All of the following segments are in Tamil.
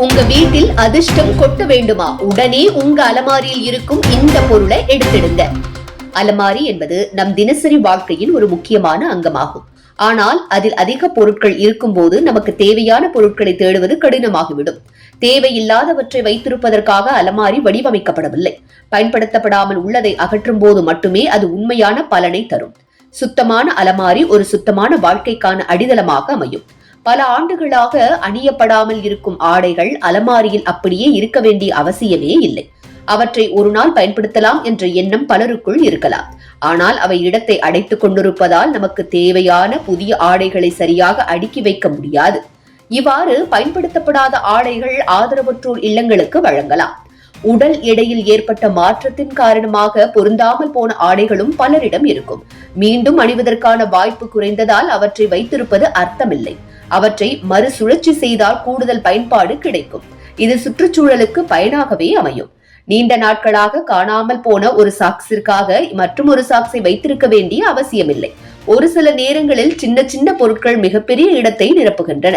உங்க வீட்டில் அதிர்ஷ்டம் கொட்ட வேண்டுமா? உடனே உங்க அலமாரியில் இருக்கும் இந்த பொருளை எடுத்திடுங்க. அலமாரி என்பது நம் தினசரி வாழ்க்கையின் ஒரு முக்கியமான அங்கமாகும். ஆனால் அதில் அதிக பொருட்கள் இருக்கும்போது நமக்கு தேவையான பொருட்களை தேடுவது கடினமாகிவிடும். தேவையில்லாதவற்றை வைத்திருப்பதற்காக அலமாரி வடிவமைக்கப்படவில்லை. பயன்படுத்தப்படாமல் உள்ளதை அகற்றும் போது மட்டுமே அது உண்மையான பலனை தரும். சுத்தமான அலமாரி ஒரு சுத்தமான வாழ்க்கைக்கான அடித்தளமாக அமையும். பல ஆண்டுகளாக அணியப்படாமல் இருக்கும் ஆடைகள் அலமாரியில் அப்படியே இருக்க வேண்டிய அவசியமே இல்லை. அவற்றை ஒரு நாள் பயன்படுத்தலாம் என்ற எண்ணம் பலருக்குள் இருக்கலாம். ஆனால் அவை இடத்தை அடைத்துக் கொண்டிருப்பதால் நமக்கு தேவையான புதிய ஆடைகளை சரியாக அடுக்கி வைக்க முடியாது. இவ்வாறு பயன்படுத்தப்படாத ஆடைகள் ஆதரவற்றோர் இல்லங்களுக்கு வழங்கலாம். உடல் எடையில் ஏற்பட்ட மாற்றத்தின் காரணமாக பொருந்தாமல் போன ஆடைகளும் பலரிடம் இருக்கும். மீண்டும் அணிவதற்கான வாய்ப்பு குறைந்ததால் அவற்றை வைத்திருப்பது அர்த்தமில்லை. அவற்றை மறுசுழற்சி செய்தால் கூடுதல் பயன்பாடு கிடைக்கும். இது சுற்றுச்சூழலுக்கு பயனாகவே அமையும். நீண்ட நாட்களாக காணாமல் போன ஒரு சாக்ஸிற்காக மற்றும் ஒரு சாக்ஸை வைத்திருக்க வேண்டிய அவசியமில்லை. ஒரு சில நேரங்களில் சின்ன சின்ன பொருட்கள் மிகப்பெரிய இடத்தை நிரப்புகின்றன.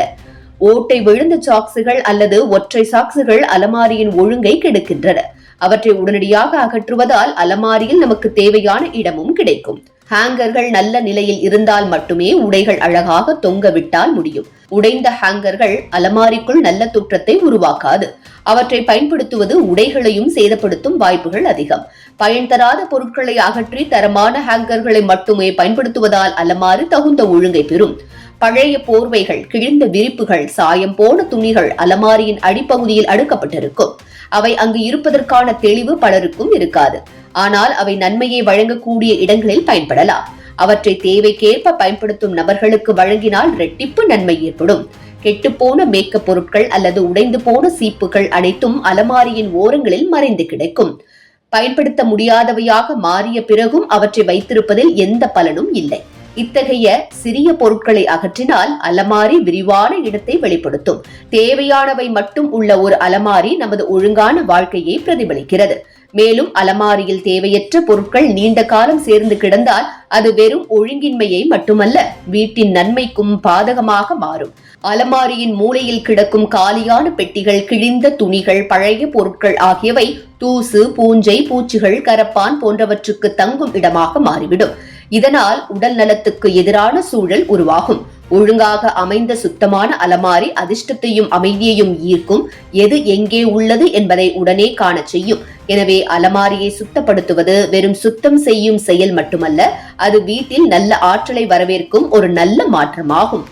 ஓட்டை விழுந்த சாக்ஸுகள் அல்லது ஒற்றை சாக்ஸுகள் அலமாரியின் ஒழுங்கை கெடுக்கின்றன. அவற்றை உடனடியாக அகற்றுவதால் அலமாரியில் நமக்கு தேவையான இடமும் கிடைக்கும். ஹேங்கர்கள் நல்ல நிலையில் இருந்தால் மட்டுமே உடைகள் அழகாக தொங்க விட்டால் முடியும். உடைந்த ஹேங்கர்கள் அலமாரிக்குள் நல்ல தோற்றத்தை உருவாக்காது. அவற்றை பயன்படுத்துவது உடைகளையும் சேதப்படுத்தும் வாய்ப்புகள் அதிகம். பயன் தராத பொருட்களை அகற்றி தரமான ஹேங்கர்களை மட்டுமே பயன்படுத்துவதால் அலமாரி தகுந்த ஒழுங்கை பெறும். பழைய போர்வைகள் கிழிந்த விரிப்புகள் சாயம் போன துணிகள் அலமாரியின் அடிப்பகுதியில் அடுக்கப்பட்டிருக்கும். அவை அங்கு இருப்பதற்கான தெளிவு பலருக்கும் இருக்காது. ஆனால் அவை நன்மையை வழங்கக்கூடிய இடங்களில் பயன்படலாம். அவற்றை தேவைக்கேற்ப பயன்படுத்தும் நபர்களுக்கு வழங்கினால் ரெட்டிப்பு நன்மை ஏற்படும். கெட்டுப்போன மேக்கப் பொருட்கள் அல்லது உடைந்து போன சீப்புகள் அனைத்தும் அலமாரியின் ஓரங்களில் மறைந்து கிடைக்கும். பயன்படுத்த முடியாதவையாக மாறிய பிறகும் அவற்றை வைத்திருப்பதில் எந்த பலனும் இல்லை. இத்தகைய சிறிய பொருட்களை அகற்றினால் அலமாரி விரிவான இடத்தை வெளிப்படுத்தும். தேவையானவை மட்டும் உள்ள ஒரு அலமாரி நமது ஒழுங்கான வாழ்க்கையை பிரதிபலிக்கிறது. மேலும் அலமாரியில் தேவையற்ற பொருட்கள் நீண்ட காலம் சேர்ந்து கிடந்தால் அது வெறும் ஒழுங்கின்மையை மட்டுமல்ல வீட்டின் நன்மைக்கும் பாதகமாக மாறும். அலமாரியின் மூலையில் கிடக்கும் காலியான பெட்டிகள் கிழிந்த துணிகள் பழைய பொருட்கள் ஆகியவை தூசு பூஞ்சை பூச்சிகள் கரப்பான் போன்றவற்றுக்கு தங்கும் இடமாக மாறிவிடும். இதனால் உடல் நலத்துக்கு எதிரான சூழல் உருவாகும். ஒழுங்காக அமைந்த சுத்தமான அலமாரி அதிர்ஷ்டத்தையும் அமைதியையும் ஈர்க்கும். எது எங்கே உள்ளது என்பதை உடனே காணச் செய்யும். எனவே அலமாரியை சுத்தப்படுத்துவது வெறும் சுத்தம் செய்யும் செயல் மட்டுமல்ல அது வீட்டில் நல்ல ஆற்றலை வரவேற்கும் ஒரு நல்ல மாற்றமாகும்.